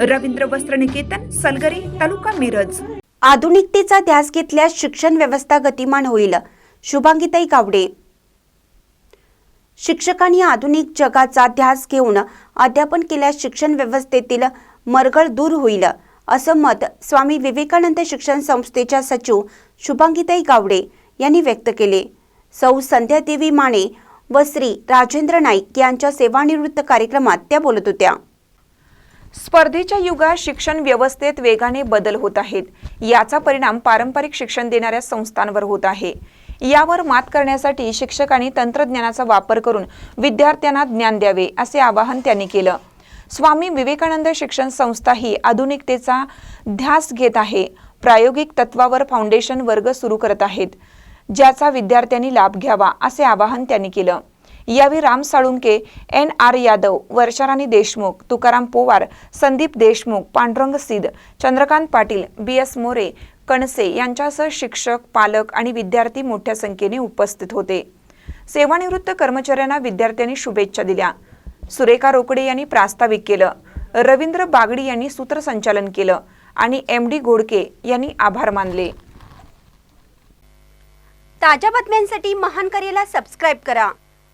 रवींद्र वस्त्र निकेतन सलगरी तालुका मिरज. आधुनिकतेचा ध्यास घेतल्यास शिक्षण व्यवस्था गतिमान होईल. शुभांगीताई गावडे. शिक्षकांनी आधुनिक जगाचा ध्यास घेऊन अध्यापन केल्यास शिक्षण व्यवस्थेतील मरगळ दूर होईल असं मत स्वामी विवेकानंद शिक्षण संस्थेच्या सचिव शुभांगीताई गावडे यांनी व्यक्त केले. सौ संध्यादेवी माने व श्री राजेंद्र नाईक यांच्या सेवानिवृत्त कार्यक्रमात त्या बोलत होत्या. स्पर्धेच्या युगात शिक्षण व्यवस्थेत वेगाने बदल होत आहेत. याचा परिणाम पारंपरिक शिक्षण देणाऱ्या संस्थांवर होत आहे. यावर मात करण्यासाठी शिक्षकांनी तंत्रज्ञानाचा वापर करून विद्यार्थ्यांना ज्ञान द्यावे असे आवाहन त्यांनी केलं. स्वामी विवेकानंद शिक्षण संस्था ही आधुनिकतेचा ध्यास घेत आहे. प्रायोगिक तत्वावर फाउंडेशन वर्ग सुरू करत आहेत ज्याचा विद्यार्थ्यांनी लाभ घ्यावा असे आवाहन त्यांनी केलं. यावेळी Ram Salunke N R Yadav Varsharani Deshmukh Tukaram Powar Sandeep Deshmukh Pandurang Sid Chandrakant Patil B S More Kanse यांच्यासह शिक्षक पालक आणि विद्यार्थी मोठ्या संख्येने उपस्थित होते. सेवानिवृत्त कर्मचाऱ्यांना विद्यार्थ्यांनी शुभेच्छा दिल्या. सुरेखा रोकडे यांनी प्रास्ताविक केलं. रवींद्र बागडी यांनी सूत्रसंचालन केलं आणि एम डी घोडके यांनी आभार मानले. ताज्या बातम्यांसाठी महान करेला सबस्क्राईब करा.